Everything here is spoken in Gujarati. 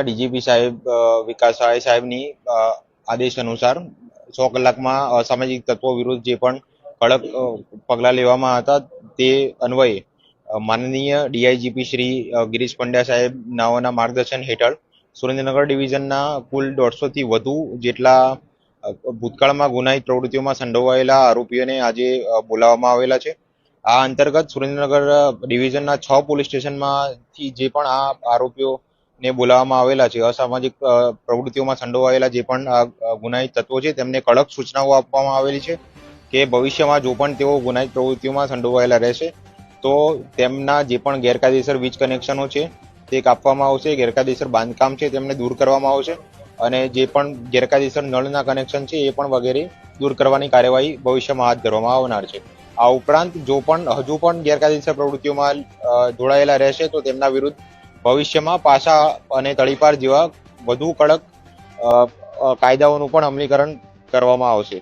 ડીજીપી સાહેબ વિકાસ સાહેબની આદેશ અનુસાર સો કલાકમાં અસામાજિક તત્વો વિરુદ્ધ જે પણ કડક પગલાં લેવામાં હતા તે અન્વયે માનનીય ડીઆઈજીપી શ્રી ગિરીશ પંડ્યા સાહેબ નાઓના માર્ગદર્શન હેઠળ સુરેન્દ્રનગર ડિવિઝનના કુલ દોઢસોથી વધુ જેટલા ભૂતકાળમાં ગુનાહિત પ્રવૃત્તિઓમાં સંડોવાયેલા આરોપીઓને આજે બોલાવવામાં આવેલા છે. આ અંતર્ગત સુરેન્દ્રનગર ડિવિઝનના છ પોલીસ સ્ટેશનમાંથી જે પણ આ આરોપીઓને બોલાવવામાં આવેલા છે. અસામાજિક પ્રવૃત્તિઓમાં સંડોવાયેલા જે પણ ગુનાહિત તત્વો છે, તેમને કડક સૂચનાઓ આપવામાં આવેલી છે કે ભવિષ્યમાં જો પણ તેઓ ગુનાહિત પ્રવૃત્તિઓમાં સંડોવાયેલા રહેશે, તો તેમના જે પણ ગેરકાયદેસર વીજ કનેક્શનો છે, તે કાપવામાં આવશે, ગેરકાયદેસર બાંધકામ છે, તેમને દૂર કરવામાં આવશે અને જે પણ ગેરકાયદેસર નળના કનેક્શન છે, એ પણ વગેરે દૂર કરવાની કાર્યવાહી ભવિષ્યમાં હાથ ધરવામાં આવનાર છે. આ ઉપરાંત જો પણ, હજુ પણ ગેરકાયદેસર પ્રવૃત્તિઓમાં જોડાયેલા રહેશે, તો તેમના વિરુદ્ધ ભવિષ્યમાં પાસા અને તળીપાર જેવા વધુ કડક કાયદાઓનું પણ અમલીકરણ કરવામાં આવશે.